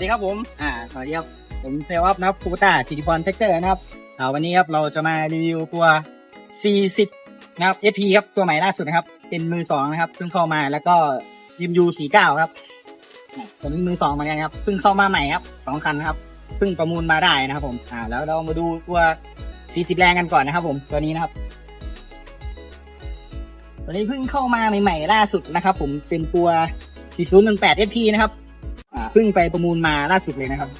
สวัสดีครับผมอ่าสวัสดีครับผมเซลล์อัพนะครับคูต้าสิริพรเทคเตอร์นะครับอ่าวันนี้ครับเราจะมารีวิวตัว 40 นะครับ FP ครับตัวใหม่ล่าสุดนะครับ เป็นมือสองนะครับเพิ่งเข้ามาแล้วก็ยิมยู49 ครับตัวนี้มือสองเหมือนกันครับเพิ่งเข้ามาใหม่ครับสองคันนะครับเพิ่งประมูลมาได้นะครับผมอ่าแล้วเรามาดูตัว 40 แรงกันก่อนนะครับ ผมตัวนี้นะครับตัวนี้เพิ่งเข้ามาใหม่ๆล่าสุดนะครับ ผมเป็นตัว 4018 SP นะครับ เพิ่งไปประมูลมาล่าสุดเลยนะครับ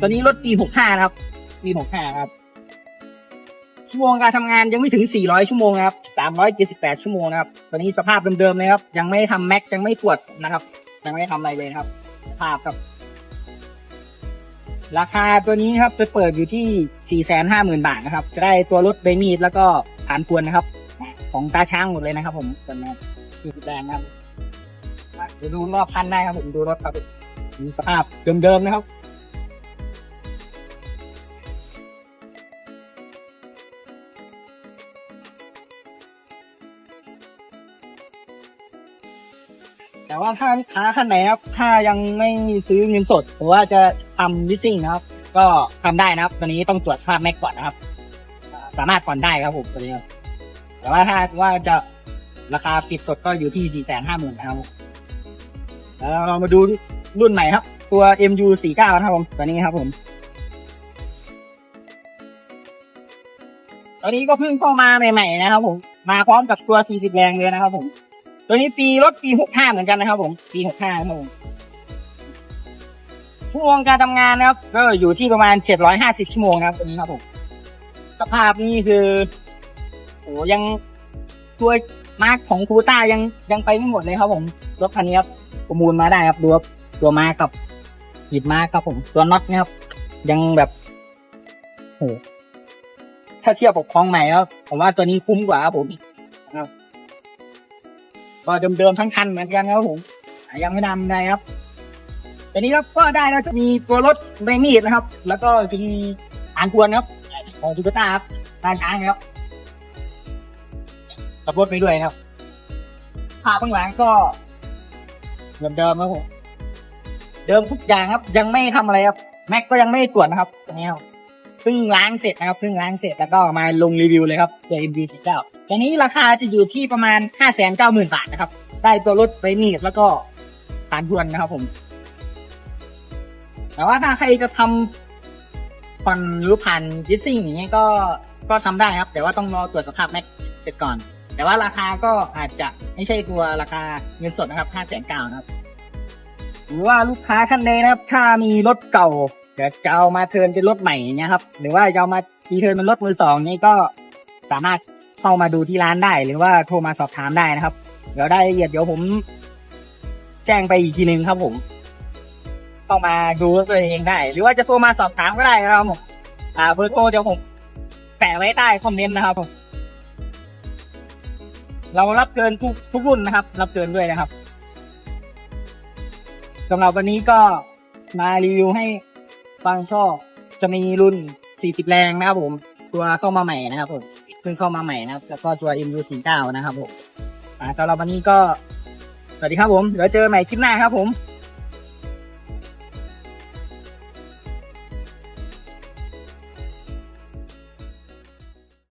ตัวนี้รถปี65นะครับปี65ครับ ชั่วโมงการทำงานยังไม่ถึง400ชั่วโมงนะครับ378ชั่วโมงนะครับตัวนี้สภาพเดิมๆเลยครับ ยังไม่ทำแม็กยังไม่ตรวจนะครับ ยังไม่ทำอะไรเลยครับสภาพครับ ราคาตัวนี้ครับจะเปิดอยู่ที่450,000บาทนะครับ จะได้ตัวรถเบมีดแล้วก็ฐานพวนนะครับ ของตาช้างหมดเลยนะครับ ผมตัวนี้40แรงนะครับเดี๋ยวดูรอบคันได้ครับผมดูรถครับ มีสภาพเดิมๆนะครับแต่ว่าถ้าลูกค้าท่านไหนครับ ถ้ายังไม่ซื้อเงินสดหรือว่าจะทำลิสซิ่งนะครับ ก็ทำได้นะครับ ตอนนี้ต้องตรวจสภาพแม็กก่อนนะครับ สามารถผ่อนได้ครับผมตัวนี้แต่ว่าถ้าว่าจะราคาปิดสดก็อยู่ที่สี่แสนห้าหมื่นนะครับแล้วเรามาดู รุ่นใหม่ครับ ตัว MU 4 9 นะครับผมตัวนี้ครับผมตอนนี้ก็เพิ่งเข้ามาใหม่ๆนะครับผมมาพร้อมกับตัว 40 แรงเลยนะครับ ผม ตัวนี้ปีรถปี 65 เหมือนกันนะครับ ผม ปี 65นะครับผมชั่วโมงการทำงานนะครับ ก็อยู่ที่ประมาณ 750 ชั่วโมงนะครับตัวนี้ครับผมสภาพนี่คือโอ้ยังตัวมาร์กของคูต้ายังยังไปไม่หมดเลยครับผมรถคันนี้ครับประมูลมาได้ครับดูครับ ตัวมากับหีดมาครับผมตัวน็อตนะครับ ยังแบบโหถ้าเทียบกับของใหม่แล้วผมว่าตัวนี้คุ้มกว่าครับผมนะครับก็เดิมๆทั้งคันเหมือนกันครับผมยังไม่นำได้ครับแต่นี้ครับก็ได้แล้วจะมีตัวรถเบมีดนะครับ แล้วก็จะมีอ่านควรครับของทูโตต้าครับด้านช้างครับขับรถไปด้วยครับภาพข้างหลังก็เดิมๆครับผม เดิมทุกอย่างครับ ยังไม่ทำอะไรครับแม็กก็ยังไม่ตรวจนะครับตรงนี้ครับเพิ่งล้างเสร็จนะครับเพิ่งล้างเสร็จแล้วก็มาลงรีวิวเลยครับตัว MD 1 9ตอนนี้ราคาจะอยู่ที่ประมาณห้าแสนเก้าหมื่นบาทนะครับ ได้ตัวรถไปมีดแล้วก็ฐานทวนนะครับผม แต่ว่าถ้าใครจะทำผ่อนหรือผ่านยิสซิ่งอย่างเงี้ยก็ก็ทำได้ครับ แต่ว่าต้องรอตรวจสภาพแม็กเสร็จก่อน แต่ว่าราคาก็อาจจะไม่ใช่ตัวราคาเงินสดนะครับห้าแสนเก้านะครับ หรือว่าลูกค้าท่านใดนะครับ ถ้ามีรถเก่าเดี๋ยวจะเอามาเทินเป็นรถใหม่เงี้ยครับ หรือว่าจะเอามาทีเทินเป็นรถมือสองนี่ก็สามารถเข้ามาดูที่ร้านได้ หรือว่าโทรมาสอบถามได้นะครับ เดี๋ยวได้ละเอียดเดี๋ยวผม แจ้งไปอีกทีหนึ่งครับผมเข้ามาดูด้วยตัวเองได้ หรือว่าจะโทรมาสอบถามก็ได้นะครับผมอ่าเบอร์โทรเดี๋ยวผมแปะไว้ใต้คอมเมนต์นะครับผมเรารับเกินทุกทุกรุ่นนะครับ รับเกินด้วยนะครับ สำหรับวันนี้ก็มารีวิวให้ฟังก็จะมีรุ่น 40 แรงนะครับผม ตัวเข้ามาใหม่นะครับผมเพิ่งเข้ามาใหม่นะครับ แล้วก็ตัว MU49 นะครับผมสำหรับวันนี้ก็ สวัสดีครับผม เดี๋ยวเจอใหม่คลิปหน้าครับผม